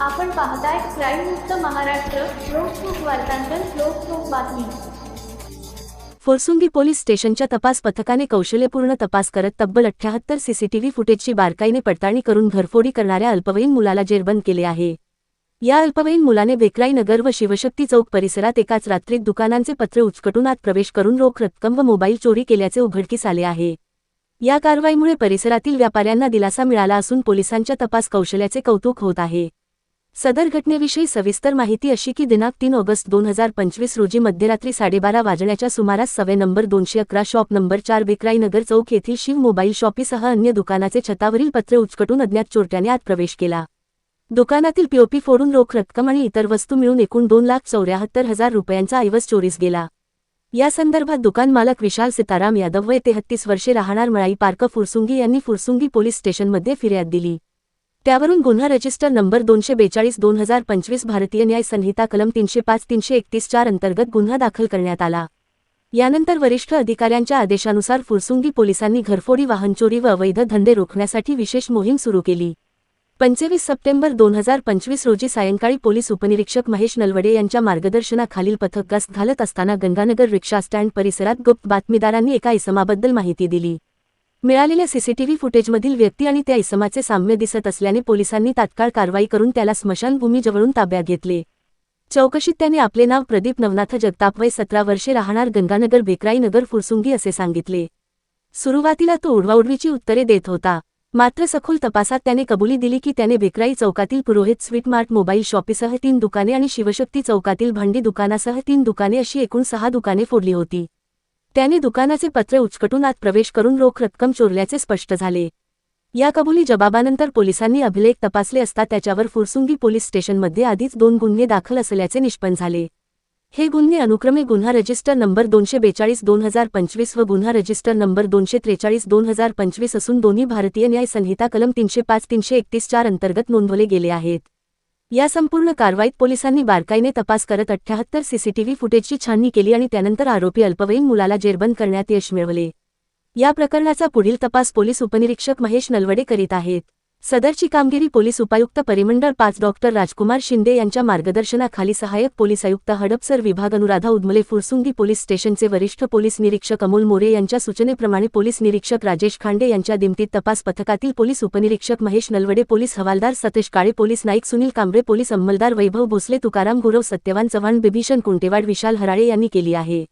आपण पाहताय क्राईम मुक्त महाराष्ट्र लोकसुख वार्तांकन लोकसुख बातमी. फोरसुंगी पोलीस स्टेशनच्या तपास पथकाने कौशल्यपूर्ण तपास करत तब्बल अठ्ठ्याहत्तर सीसीटीव्ही फुटेजची बारकाईने पडताळणी करून घरफोडी करणाऱ्या अल्पवयीन मुलाला जेरबंद केले आहे. या अल्पवयीन मुलाने बेकराई नगर व शिवशक्ती चौक परिसरात एकाच रात्रीत दुकानांचे पत्रे उचकटून आत प्रवेश करून रोख रक्कम व मोबाईल चोरी केल्याचे उघडकीस आले आहे. या कारवाईमुळे परिसरातील व्यापाऱ्यांना दिलासा मिळाला असून पोलिसांच्या तपास कौशल्याचे कौतुक होत आहे. सदर घटनेविषयी सविस्तर माहिती अशी की दिनांक तीन ऑगस्ट दोन हजार पंचवीस रोजी मध्यरात्री साडेबारा वाजण्याच्या सुमारास सवे नंबर दोनशे अकरा शॉप नंबर चार बेकराईनगर चौक येथील शिव मोबाईल शॉपीसह अन्य दुकानाचे छतावरील पत्रे उचकटून अज्ञात चोरट्याने आत प्रवेश केला. दुकानातील पीओपी फोडून रोख रक्कम आणि इतर वस्तू मिळून एकूण दोन लाख चौऱ्याहत्तर हजार रुपयांचा ऐवज चोरीस गेला. या संदर्भात दुकान मालक विशाल सीताराम यादव व तेहत्तीस वर्षे राहणार मळाई पार्क फुरसुंगी यांनी फुरसुंगी पोलीस स्टेशनमध्ये फिर्याद दिली. त्यावरून गुन्हा रजिस्टर नंबर दोनशे बेचाळीस दोन हजार पंचवीस भारतीय न्याय संहिता कलम तीनशे पाच तीनशे एकतीस चार अंतर्गत गुन्हा दाखल करण्यात आला. यानंतर वरिष्ठ अधिकाऱ्यांच्या आदेशानुसार फुरसुंगी पोलिसांनी घरफोडी वाहनचोरी व अवैध धंदे रोखण्यासाठी विशेष मोहीम सुरू केली. पंचवीस सप्टेंबर दोन हजार पंचवीस रोजी सायंकाळी पोलीस उपनिरीक्षक महेश नलवडे यांच्या मार्गदर्शनाखालील पथक गस्त घालत असताना गंगानगर रिक्षा स्टँड परिसरात गुप्त बातमीदारांनी एका इसमाबद्दल माहिती दिली. मिळालेल्या सीसीटीव्ही फुटेजमधील व्यक्ती आणि त्या इसमाचे साम्य दिसत असल्याने पोलिसांनी तात्काळ कारवाई करून त्याला स्मशानभूमीजवळून ताब्यात घेतले. चौकशीत त्याने आपले नाव प्रदीप नवनाथ जगताप वय सतरा वर्षे राहणार गंगानगर बेकराई नगर फुरसुंगी असे सांगितले. सुरुवातीला तो उडवाउडवीची उत्तरे देत होता. मात्र सखोल तपासात त्याने कबुली दिली की त्याने बेकराई चौकातील पुरोहित स्वीट मार्ट मोबाईल शॉपीसह तीन दुकाने आणि शिवशक्ती चौकातील भांडी दुकानासह तीन दुकाने अशी एकूण सहा दुकाने फोडली होती. त्याने दुकानाचे पत्रे उचकटून आत प्रवेश करून रोख रक्कम चोरल्याचे स्पष्ट झाले. या कबुली जबाबानंतर पोलिसांनी अभिलेख तपासले असता त्याच्यावर फुरसुंगी पोलीस स्टेशनमध्ये आधीच दोन गुन्हे दाखल असल्याचे निष्पन्न झाले. हे गुन्हे अनुक्रमे गुन्हा रजिस्टर नंबर दोनशे बेचाळीस दोन हजार पंचवीस व गुन्हा रजिस्टर नंबर दोनशे त्रेचाळीस दोन हजार पंचवीस असून दोन्ही भारतीय न्याय संहिता कलम तीनशे पाच तीनशे एकतीस चार अंतर्गत नोंदवले गेले आहेत. या संपूर्ण कारवाईत पोलिसांनी बारकाईने तपास करत अठ्ठ्याहत्तर सीसीटीव्ही फुटेजची छाननी केली आणि त्यानंतर आरोपी अल्पवयीन मुलाला जेरबंद करण्यात यश मिळवले. या प्रकरणाचा पुढील तपास पोलीस उपनिरीक्षक महेश नलवडे करीत आहेत. सदरची कामगिरी पोलीस उपायुक्त परिमंडळ पाच डॉक्टर राजकुमार शिंदे यांच्या मार्गदर्शनाखाली सहाय्यक पोलीस आयुक्त हडपसर विभाग अनुराधा उदमले फुरसुंगी पोलीस स्टेशनचे वरिष्ठ पोलीस निरीक्षक अमोल मोरे यांच्या सूचनेप्रमाणे पोलीस निरीक्षक राजेश खांडे यांच्या दिमतीत तपास पथकातील पोलीस उपनिरीक्षक महेश नलवडे पोलीस हवालदार सतेश काळे पोलीस नाईक सुनील कांबळे पोलीस अंमलदार वैभव भोसले तुकाराम गुरव सत्यवान चव्हाण बिभीषण कुंटेवाड विशाल हराळे यांनी केली आहे.